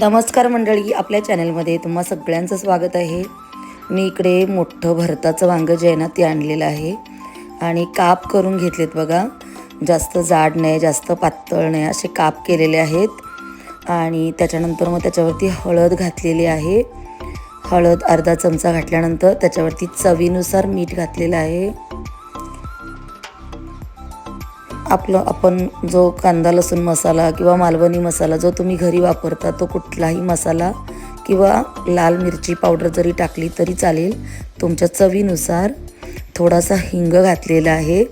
नमस्कार मंडळी आपल्या चॅनलमध्ये तुम्हा सगळ्यांचं स्वागत आहे. मी इकडे मोठं भरताचं वांगं जे आहे ना ते आणलेलं आहे. आणि काप करून घेतलेत बघा. जास्त जाड नाही जास्त पातळ नाही असे काप केलेले आहेत. आणि त्याच्यानंतर मग त्याच्यावरती हळद घातलेली आहे. हळद अर्धा चमचा घातल्यानंतर त्याच्यावरती चवीनुसार मीठ घातलेलं आहे. आपलं आपण जो कांदा लसूण मसाला किंवा मालवणी मसाला जो तुम्ही घरी वापरता तो कुठलाही मसाला किंवा लाल मिरची पावडर जरी टाकली तरी चालेल. तुमच्या चवीनुसार थोडासा हिंग घातलेला आहे.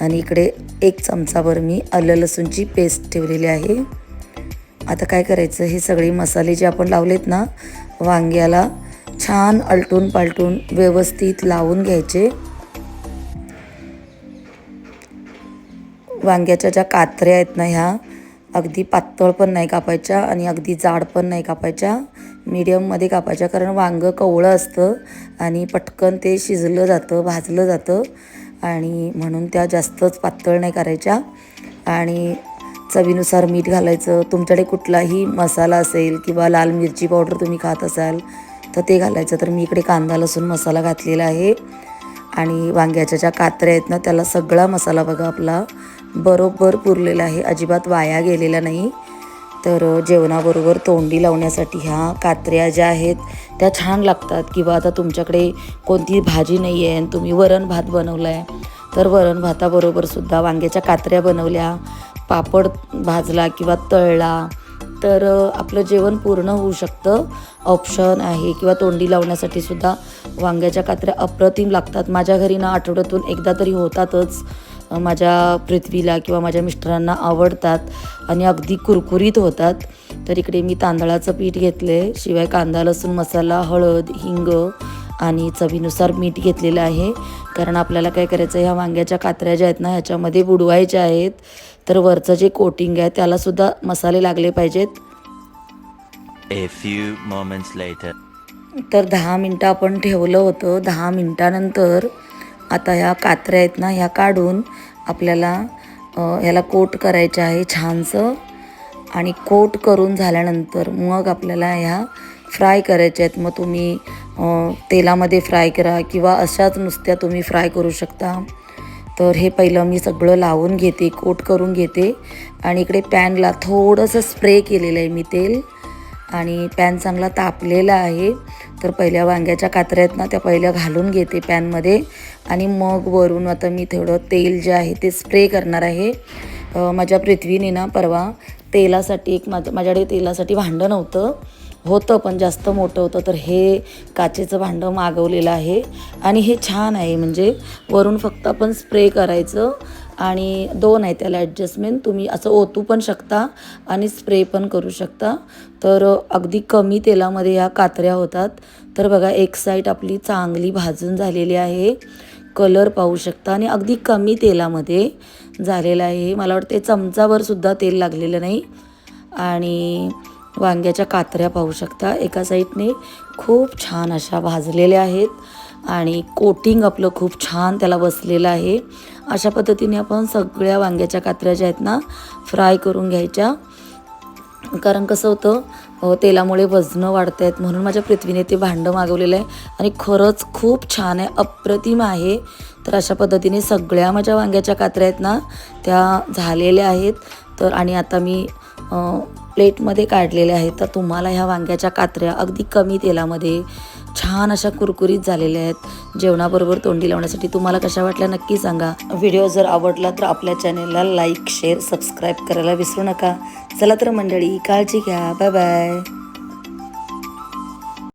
आणि इकडे एक चमचाभर मी आलं लसूणची पेस्ट ठेवलेली आहे. आता काय करायचं? हे सगळे मसाले जे आपण लावलेत ना वांग्याला छान अलटून पालटून व्यवस्थित लावून घ्यायचे. वांग्याच्या ज्या कात्र्या आहेत ना ह्या अगदी पातळ पण नाही कापायच्या आणि अगदी जाड पण नाही कापायच्या. मीडियममध्ये कापायच्या कारण वांगं कवळं असतं आणि पटकन ते शिजलं जातं भाजलं जातं आणि म्हणून त्या जास्तच पातळ नाही करायच्या. आणि चवीनुसार मीठ घालायचं. तुमच्याकडे कुठलाही मसाला असेल किंवा लाल मिरची पावडर तुम्ही खात असाल तर ते घालायचं. तर मी इकडे कांदा लसूण मसाला घातलेला आहे आणि वांग्याच्या ज्या कात्र्या आहेत ना त्याला सगळा मसाला बघा आपला. बरोबर पुरलेला आहे. अजिबात वाया गेलेला नाही. तर जेवणाबरोबर तोंडी लावण्यासाठी ह्या कात्र्या ज्या आहेत त्या छान लागतात. किंवा आता तुमच्याकडे कोणती भाजी नाही आहे आणि तुम्ही वरण भात बनवला आहे तर वरण भाताबरोबर सुद्धा वांग्याच्या कात्र्या बनवल्या पापड भाजला किंवा तळला तर आपलं जेवण पूर्ण होऊ शकतं. ऑप्शन आहे किंवा तोंडी लावण्यासाठी सुद्धा वांग्याच्या कात्र्या अप्रतिम लागतात. माझ्या घरी ना आठवड्यातून एकदा तरी होतातच. माझ्या पृथ्वीला किंवा माझ्या मिस्टरांना आवडतात आणि अगदी कुरकुरीत होतात. तर इकडे मी तांदळाचं पीठ घेतले शिवाय कांदा लसूण मसाला हळद हिंग आणि चवीनुसार मीठ घेतलेलं आहे. कारण आपल्याला काय करायचं ह्या वांग्याच्या कात्र्या ज्या आहेत ना ह्याच्यामध्ये बुडवायच्या आहेत. तर वरचं जे कोटिंग आहे त्यालासुद्धा मसाले लागले पाहिजेत. A few moments later. तर दहा मिनटं आपण ठेवलं होतं. दहा मिनटानंतर आता ह्या कात्र्या आहेत ना ह्या काढून आपल्याला ह्याला कोट करायचं आहे छानसं. आणि कोट करून झाल्यानंतर मग आपल्याला ह्या फ्राय करायच्या आहेत. मग तुम्ही तेलामध्ये फ्राय करा किंवा अशाच नुसत्या तुम्ही फ्राय करू शकता. तर हे पहिलं मी सगळं लावून घेते कोट करून घेते. आणि इकडे पॅनला थोडंसं स्प्रे केलेलं आहे मी तेल. आणि पॅन चांगला तापलेला आहे. तर पहिल्या वांग्याच्या कात्र्यात ना त्या पहिल्या घालून घेते पॅनमध्ये. आणि मग वरून आता मी थोडं तेल जे आहे ते स्प्रे करणार आहे. माझ्या पृथ्वीने ना परवा तेलासाठी एक माझं माझ्याकडे तेलासाठी भांडं नव्हतं. होतं पण जास्त मोठं होतं. तर हे काचेचं भांडं मागवलेलं आहे. आणि हे छान आहे. म्हणजे वरून फक्त आपण स्प्रे करायचं. आणि दोन आहे त्याला ॲडजस्टमेंट तुम्ही असं ओतू पण शकता आणि स्प्रे पण करू शकता. तर अगदी कमी तेलामध्ये ह्या कात्र्या होतात. तर बघा एक साईड आपली चांगली भाजून झालेली आहे. कलर पाहू शकता आणि अगदी कमी तेलामध्ये झालेलं आहे. मला वाटते चमचावर सुद्धा तेल लागलेलं नाही. आणि वांग्याच्या कात्र्या पाहू शकता. एका साईडने खूप छान अशा भाजलेल्या आहेत. आणि कोटिंग आपलं खूप छान त्याला बसलेलं आहे. अशा पद्धतीने आपण सगळ्या वांग्याच्या कात्र्या ज्या आहेत ना फ्राय करून घ्यायच्या. कारण कसं होतं तेलामुळे वजनं वाढत आहेत म्हणून माझ्या पृथ्वीने ते भांडं मागवलेलं आहे. आणि खरंच खूप छान आहे अप्रतिम आहे. तर अशा पद्धतीने सगळ्या माझ्या वांग्याच्या कात्र्या आहेत ना त्या झालेल्या आहेत. तर आणि आता मी प्लेटमध्ये काढलेल्या आहेत तर तुम्हाला ह्या वांग्याच्या कात्र्या अगदी कमी तेलामध्ये छान अशा कुरकुरीत झालेल्या आहेत. जेवणाबरोबर तोंडी लावण्यासाठी तुम्हाला कशा वाटल्या नक्की सांगा. व्हिडिओ जर आवडला तर आपल्या चॅनेलला लाईक शेअर सबस्क्राईब करायला विसरू नका. चला तर मंडळी काळजी घ्या. Bye bye.